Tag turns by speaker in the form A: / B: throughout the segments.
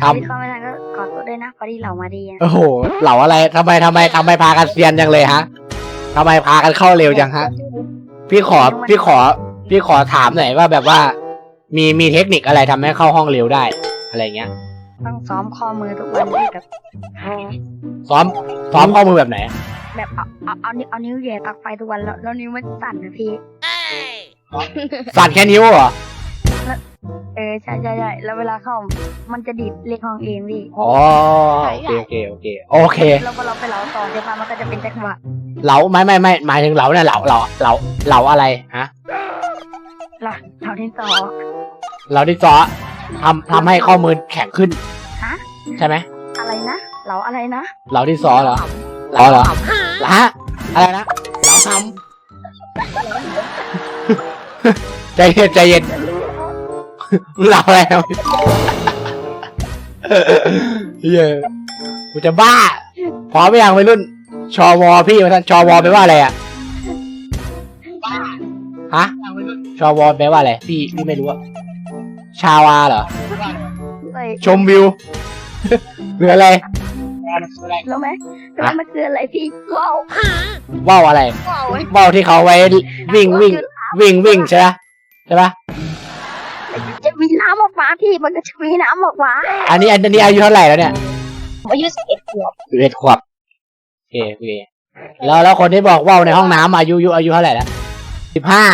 A: ท
B: ที่เข้าไม่ทันก็ขอโทษด้วยนะพอดีเรามาดีอะำ
A: โอ้โห เหล่าอะไรทำไมทำไมทำไมพากันเซียนจังเลยฮะทำไมพากันเข้าเร็วจังฮะ พี่ขอพี่ขอ พี่ขอถามหน่อยว่าแบบว่า มีมีเทคนิคอะไรทำให้เข้าห้องเร็วได้ อะไรเงี้ย
B: ต้องซ้อมข้อมือทุกวันที่แบบ
A: ซ้อมซ้อมข้อมือแบบไหน
B: แบบเอาเอาเอานิ้วเอานิ้วแหย่ปลั๊กไฟทุกวันแล้วแล้วนิ้วมันสั่นนะพี่
A: สั่นแค่นิ้วเหรอ
B: เออใช่ใช่ใช่แล้วเวลาเข้ามันจะดีดเลขห้องเองพี่
A: อ๋อโอเคโอเคโอเคโอเค
B: แล้วพอเราไปเหลาต่อใช่ปะมันก็จะเป็นจังหวะ
A: เหลาไม่ไม่ไม่หมายถึงเหลาเนี่ยเหลาเหลาเหลาเหลาอะไรฮะ
B: เราเราที่ต่อ
A: เหลาที่ซ้อทำทำให้ข้อมือแข็งขึ้น
B: ฮะ
A: ใช่ไหม
B: อะไรนะเราอะไรนะ
A: เหลาที่ซ้อเหรอเหลาเหรอเหลาฮะอะไรนะเหลาทำใจเย็นใจเย็น เหลาอะไรครับเฮ้ยกูจะบ้า พร้อมไหมยังวัยรุ่น ชอวอพี่มาท่านชอวอแปลว่าอะไรอะฮะชอวอแปลว่าอะไรพี่พี่ไม่รู้อะชาวาเหรอ
B: เอ้ย
A: ชมวิวหรืออะไร
B: รู้ไหมรู้ไหมมันคืออะไรพี่ว้าว
A: ว่าวอะไร
B: ว้าวเว้ย
A: ว่าวที่เขาไว้วิ่งวิ่งวิ่งวิ่งใช่ไหมใช่ปะ
B: จะมีน้ำออกมาพี่มันก็จะมีน้ำออกมา
A: อันนี้อันนี้อายุเท่าไหร่แล้วเนี่ย
B: อายุสิบเอ็ดขวบ
A: สิบเอ็ดขวบโอเคโอเคแล้วแล้วคนที่บอกว่าวในห้องน้ำอายุอายุอายุเท่าไหร่แล้วสิบห้า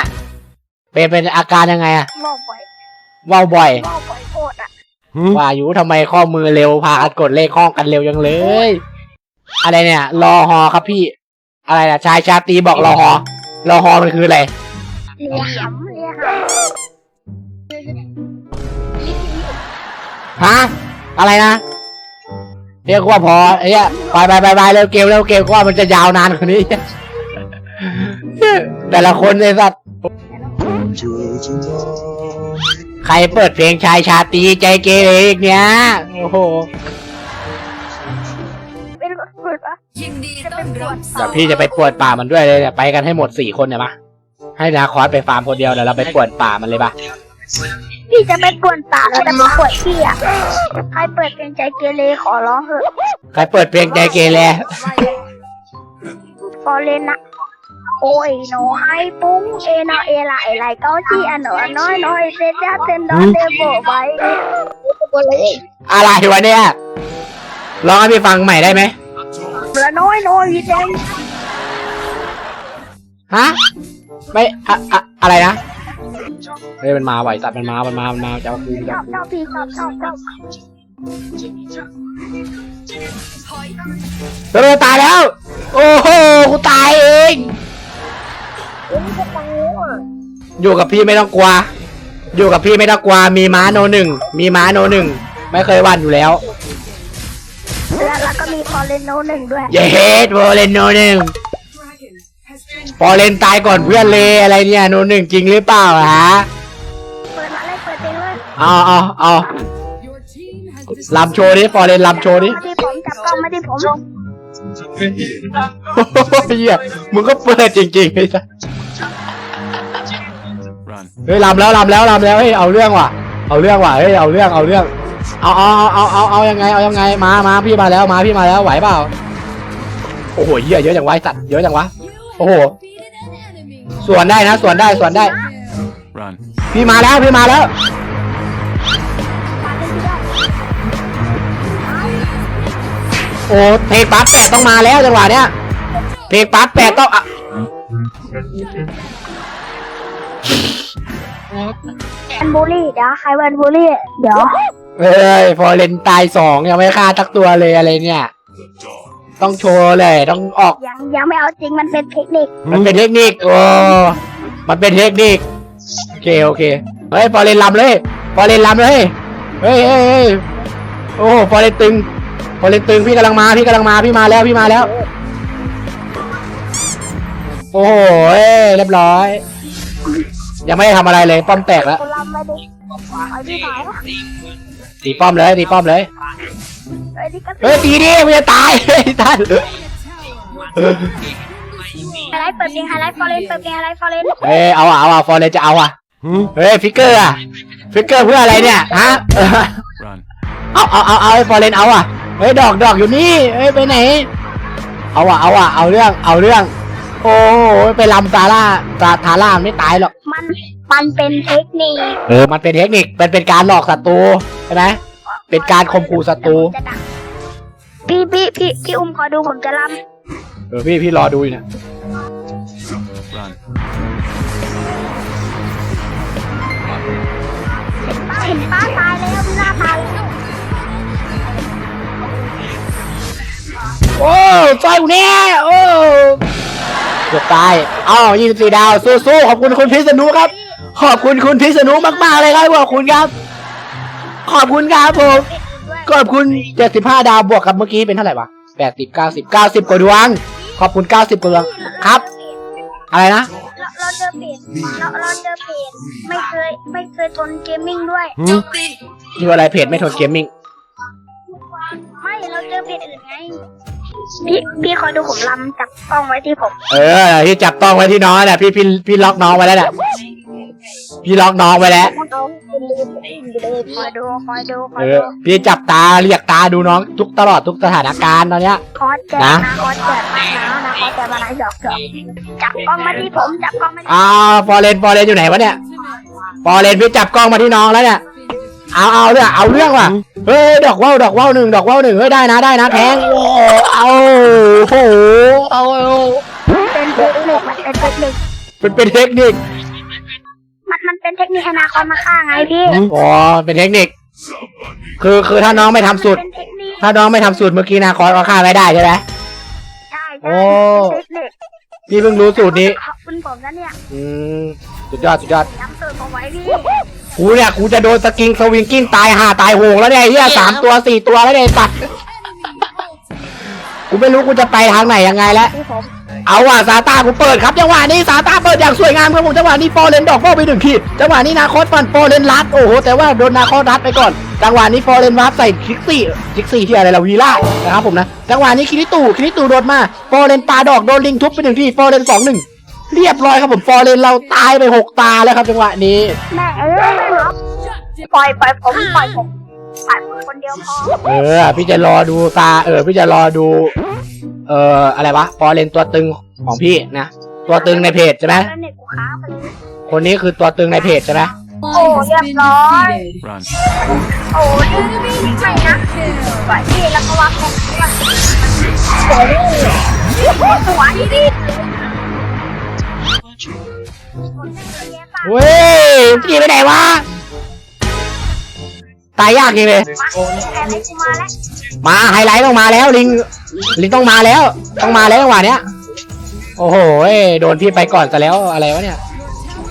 A: เป็นเป็นอาการยังไงอะ
B: ว้าวบ่อย
A: ว่าวบ่อย
B: ว้าวบ่อยโคตรอะ
A: ว่าอายุทำไมข้อมือเร็วพากันกดเลขห้องกันเร็วยังเลย อะไรเนี่ยรอฮอครับพี่ อะไรนะชายชาตรีบอกรอฮอรอฮอมันคืออะไร
B: เลี้ยหำเลี้ยห
A: ฮะ อะไรนะ เรียกว่าพอไอ้เนี่ยไปไปไปไปเร็วเกมเร็วเกมก็ว่ามันจะยาวนานกว่านี้ แต่ละคนเลยสัตว์ใครเปิดเพลงชายชาตรีใจเกเรอีกเนี้ย โอ้โหำ
B: เป็นรถปวดปะ
C: ยินดีต้อนรับ
A: เดี๋ยวพี่จะไปปวดป่ามันด้วยเลยเนี่ยไปกันให้หมดสี่คนเนี่ยมาให้นาคอสไปฟาร์มคนเดียวเดี๋ยวเราไปปวดป่ามันเลยปะ
B: พี่จะไม่ปวดตาแล้วแต่มาปวดพี่อะใครเปิดเป็นใจเกเรขอร้องเถอะ
A: ใครเปิดเพลงใจเกเร
B: พอเล่นนะโอ้ยโนไอปุ้งเอโนเอลาเอไลเก้าจี้อันหนอน้อยน้อยเซจ้าเต็มดอนเดโบไว้
A: อะไรวะเนี่ยลองให้พี่ฟังใหม่ได้ไหม
B: ละน้อยน้อยวิเดน
A: ฮะไม่อะอะอะไรนะ เฮ้ยมันมาไหวสัตว์มันมา มันมา มันมาจะเอาคืน
B: ช
A: จะเอาคื
B: อบพี่ชอบชอบชอบ
A: เฮ้ยตายแล้ว โอ้โหกูตายเองอยู่กับพี่ไม่ต้องกลัว อยู่กับพี่ไม่ต้องกลัว มีม้าโนหนึ่ง มีม้าโนหนึ่ง ไม่เคยวันอยู่
B: แล้ว แล้วก็มีพอเลนโนหนึ่งด้วย
A: เย้เฮดโบเลนโนหนึ่ง พอเลนตายก่อนเพื่อนเลยอะไรเนี่ยโนหนึ่งจริงหรือเปล่าฮะ
B: เปิดมาเลยเปิดเองเลย
A: เอาเอาเอาลำโชว์ดิฟอร์เรนลำโชว์ดิ
B: มาที่ผมจับกล้องมาที่ผมลง
A: เฮียมึงก็เปิดจริงๆไอ้สัส
D: Run.
A: เฮ้ยลำแล้วลำแล้วลำแล้วเฮ้ยเอาเรื่องว่ะ เอาเรื่องว่ะเฮ้ยเอาเรื่องเอาเรื่องเอาเอาเอาเอาเอาเอายังไงเอายังไงมามาพี่มาแล้วมาพี่มาแล้วไหวเปล่าโอ้โหเฮียเยอะจังวะไอ้สัตว์เยอะจังวะโอ้โหส่วนได้นะส่วนได้ส่วนได้
D: Run.
A: พี่มาแล้วพี่มาแล้ว โอ้เพลงปั๊บแปดต้องมาแล้วจังหวะเนี้ยเพลงปั๊บแปดต้องอะ
B: แอนบูลลี่เดี๋ยวใครเป็นบูลลี่ เดี๋ยว
A: เอ้ยฟอร์เรนตายสองยังไม่ฆ่าตักตัวเลยอะไรเนี่ย ต้องโชว์เลยต้องออก
B: ยังยังไม่เอาจริงมันเป็นเทคนิค
A: มันเป็นเทคนิคโอ้มันเป็นเทคนิคโอเคโอเคเฮ้ยฟอร์เรนลำเลยฟอร์เรนลำเลยเฮ้ยเฮ้ยเฮ้ยโอ้ฟอร์เรนตึงฟอร์เรนตึงพี่กำลังมาพี่กำลังมาพี่มาแล้วพี่มาแล้ว โอ้โหเอ้ยเรียบร้อย ยังไม่ได้ทำอะไรเลยป้อมแตกแล้ว
B: คนลำไม่ได้ไอ้ที่ไหนวะ
A: ตีป้อมเลยตีป้อมเลย
B: ไอ้ที่ก็
A: เฮ้ยตีดิมันจะตายเฮ้ยท่าน
B: ไฮไลท์เปิดเพลงไฮไลท์ฟอร์เรนเปิดเพลงไฮไลท์ฟอร์เรน
A: เฮ้ยเอาอะเอาอะฟอร์เรนจะเอาอะเฮ้ยฟิกเกอร์อะฟิกเกอร์เพื่ออะไรเนี่ยฮะ
D: Run.
A: เอาเอาเอาเอาไอ้ฟอร์เรนเอาอะเฮ้ยดอกดอกอยู่นี่เฮ้ยไปไหนเอาอะเอาอะเอาเรื่องเอาเรื่อง โอ้โหไปลำซาร่าซาทาร่าไม่ตายหรอก
B: มันมันเป็นเทคนิค
A: เออมันเป็นเทคนิคมันเป็นการหลอกศัตรูใช่ไหม เป็นการข่มขู่ศัตรู
B: จะดักพี่พี่พี่พี่อุ้มขอดูผมจะล
A: เออพี่พี่รอดูอยู่เนะำ
B: ป้าเห็นป้าตายแล้วหน้าตายแล้ว
A: โอ้ซอยกูเนี่ยโอ้เกือบตายอ้าวยี่สิบสี่ดาว สู้ๆ ขอบคุณคุณพิษณุครับ ขอบคุณคุณพิษณุมากๆเลยครับขอบคุณครับ ขอบคุณครับผม
B: ด้วย
A: ขอบคุณเจ็ดสิบห้าดาวบวกกับเมื่อกี้เป็นเท่าไหร่วะแปดสิบเก้าสิบเก้าสิบกว่าดวง ขอบคุณเก้าสิบกว่าดวงครับ อะไรนะ
B: เราเราเจอเพจเราเราเจอเพจไม่เคยไม่เคยทนเกมมิ่งด้วย
A: หืมนี่อะไรเพจไม่ทนเกมมิ่ง
B: ไม่เราเจอเพจอื่นไง พี่พี่คอยดูผมลำจับกล้องไว้ที่ผม
A: เออที่จับต้องไว้ที่น้องแหละพี่พี่พี่ล็อกน้องไว้แล้วแหละ พี่ล็อกน้องไว้แล้ว
B: คอยดูคอยดูคอ
A: เอยอ
B: ดู
A: พี่จับตาเรียกตาดูน้องทุกตลอดทุกสถานการณ์ตอนเนี้ย
B: คอสแจก
A: นะ
B: นะ คอสแจกมากนะนะคอสแจกมาไหนหยอกหยอกจับกล้องมาที่ผมจับกล้องมาที่
A: อ้าวฟอร์เรนฟอร์เรนอยู่ไหนวะเนี่ยฟอร์เรนพี่จับกล้องมาที่น้องแล้วเนี่ยเอาเอาเรื่องเอาเรื่องว่ะเฮ้ยดอกว่าวดอกว่าวหนึ่งดอกว่าวหนึ่งเฮ้ยได้นะได้นะแทงโอ้เอาโอ้โหเอาเอา
B: เป็นเทคนิคมันเป็นเทคนิค
A: เป็นเป็นเทคนิค
B: มันมันเป็นเทคนิคอนาคตมาฆ่าไงพี่
A: อ๋อเป็นเทคนิค คือคือถ้าน้องไม่ทำสูตร
B: เป็นเทคนิค
A: ถ้าน้องไม่ทำสูตรเมื่อกี้นาคอสก็ฆ่าไม่ได้ใช่ไหม
B: ใช่
A: โอ้
B: ใช่เป็นเทคนิค
A: พี่เพิ่งรู้สูตรนี้
B: ขอบคุณผมนะเนี่ย
A: อืมสุดยอดสุดยอด
B: ย้ำสูตรผมไว้พี่
A: กูเนี่ยกูจะโดนสกิงสวิงกิ้งตายห่าตายโหงแล้วเนี่ยไอ้เฮียสามตัวสี่ตัวแล้วเนี่ยไอ้สัตว์กูไม่รู้กูจะไปทางไหนยังไงแล้ว
B: พี่ผม
A: เอาว่ะซาตากูเปิดครับจังหวะนี้ซาตาเปิดอย่างสวยงามครับผมจังหวะนี้ฟอร์เรนดอกเบ้าไปหนึ่งขีดจังหวะนี้นาคอสฟันฟอร์เรนรัดโอ้โหแต่ว่าโดนนาคอสรัดไปก่อน จังหวะนี้ฟอร์เรนวาร์ปใส่คิกซี่คิกซี่ที่อะไรเราวีล่านะครับผมนะจังหวะนี้คิริตูคิริตูโดนมาฟอร์เรนปาดอกโดนลิงทุบไปหนึ่งทีฟอร์เรนสองหนึ่งเรียบร้อยครับผมฟอร์เรนเราตายไปหกตาแล้วครับจังหวะนี้
B: แม่เอ้ยครับปล่อยปล่อยผมปล่อยผมปล่อยผมคนเดียวพอ
A: เออพี่จะรอดูซาเออพี่จะรอดู เอ่ออะไรวะฟอร์เรนตัวตึงของพี่นะตัวตึงในเพจใช่ไหม
B: แล้วเน็ตกูค้างไปเลย
A: คนนี้คือตัวตึงในเพจใช่ไหม
B: โอ้เรียบร้อย
C: Run.
B: โอ้ยไม่นะปล่อยพี่แล้วก็วางแผนด้วยโอ้ยสวยดิ
A: เว้ยพี่ไปไหนวะ ตายยากจริงเลย
B: แผนให้กูมาแล้ว
A: มาไฮไลท์ต้องมาแล้วลิง ลิงต้องมาแล้ว ต้องมาแล้วจังหวะเนี้ย โอ้โหโดนพี่ไปก่อนซะแล้วอะไรวะเนี่ย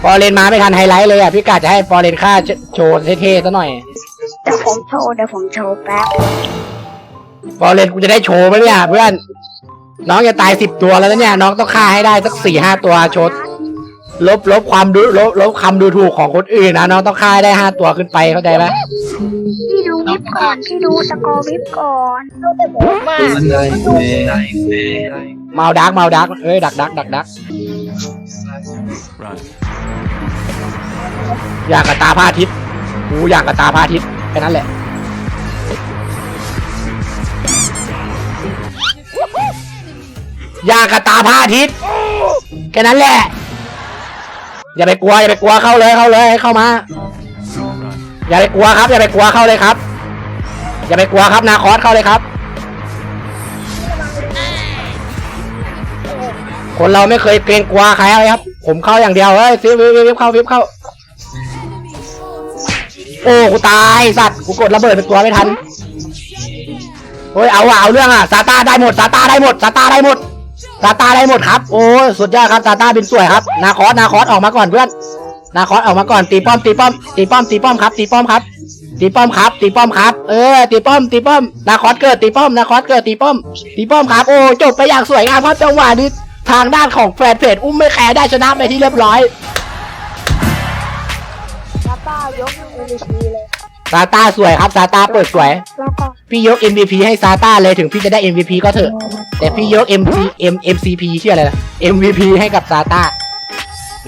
A: ฟอร์เรนมาไม่ทันไฮไลท์เลยอะพี่กาจะให้ฟอร์เรนฆ่าโชว์เท่ๆซะหน่อย
B: เดี๋ยวผมโชว์เดี๋ยวผมโชว์แป๊บ
A: ฟอร์เรนกูจะได้โชว์ไหมเนี่ยเพื่อน น้องจะตายสิบตัวแล้วนะเนี่ย น้องต้องฆ่าให้ได้สักสี่ห้าตัวโชว์ ลบลบความดูลบลบคำดูถูกของคนอื่นนะน้องต้องฆ่าให้ได้ห้าตัวขึ้นไปเข้าใจไหม
B: พี่ดูวิบก่อนพี่ดูสกอร์วิบก่อน
A: เมาดักเมาดักเอ้ยดักดักดักดัก
C: Run.
A: อยากกับตาพระอาทิตย์กูอยากกับตาพระอาทิตย์แค่นั้นแหละอยากกับตาพระอาทิตย์แค่นั้นแหละ อย่าไปกลัวอย่าไปกลัวเข้าเลยเข้าเลยเข้ามา อย่าไปกลัวครับ อย่าไปกลัวเข้าเลยครับ อย่าไปกลัวครับนาคอสเข้าเลยครับ คนเราไม่เคยเกรงกลัวใครเลยครับ ผมเข้าอย่างเดียวเฮ้ยฟิวฟิวฟิวเข้าฟิวเข้า โอ้กูตายสัตว์กูกดระเบิดเป็นตัวไม่ทันโอ้ยเอาอะเอาเรื่องอะซาตาได้หมดซาตาได้หมดซาตาได้หมด ซาตาได้หมดครับ โอ้ยสุดยอดครับซาตาเป็นสวยครับ นาคอสนาคอสออกมาก่อนเพื่อน นาคอสออกมาก่อนตีป้อมตีป้อมตีป้อมตีป้อมครับตีป้อมครับตีป้อมครับตีป้อมครับ เออตีป้อมตีป้อมนาคอสเกิดตีป้อมนาคอสเกิดตีป้อมตีป้อมครับโอ้จบไปอย่างสวยงามครับจังหวะนี้ทางด้านของแฟนเพจอุ้มไม่แคร์ได้ชนะไปที่เรียบร้อย
B: แล้วก็ยก MVP เลย
A: ซาตาสวยครับซาตาเปิดสวย
B: แล้วก็
A: พี่ยก MVP ให้ซาตาเลยถึงพี่จะได้ MVP ก็เถอะ แต่พี่ยก MC M MCP ชื่ออะไรนะ MVP ให้กับซาตา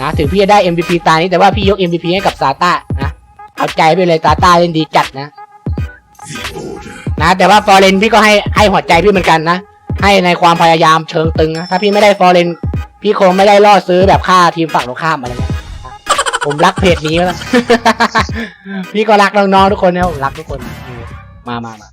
A: นะถึงพี่จะได้ MVP ตานี้แต่ว่าพี่ยก MVP ให้กับซาตานะเอาใจไปเลยซาตาเล่นดีจัดนะ นะ แต่ว่าฟอร์เรนพี่ก็ให้ให้หัวใจพี่เหมือนกันนะ ให้ในความพยายามเชิงตึงนะถ้าพี่ไม่ได้ฟอร์เรนพี่คงไม่ได้ล่อซื้อแบบค่าทีมฝั่งตรงข้ามอะไรเงี้ยผมรักเพจนี้แล้วพี่ก็รักน้องๆทุกคนนะผมรักทุกคนมามามา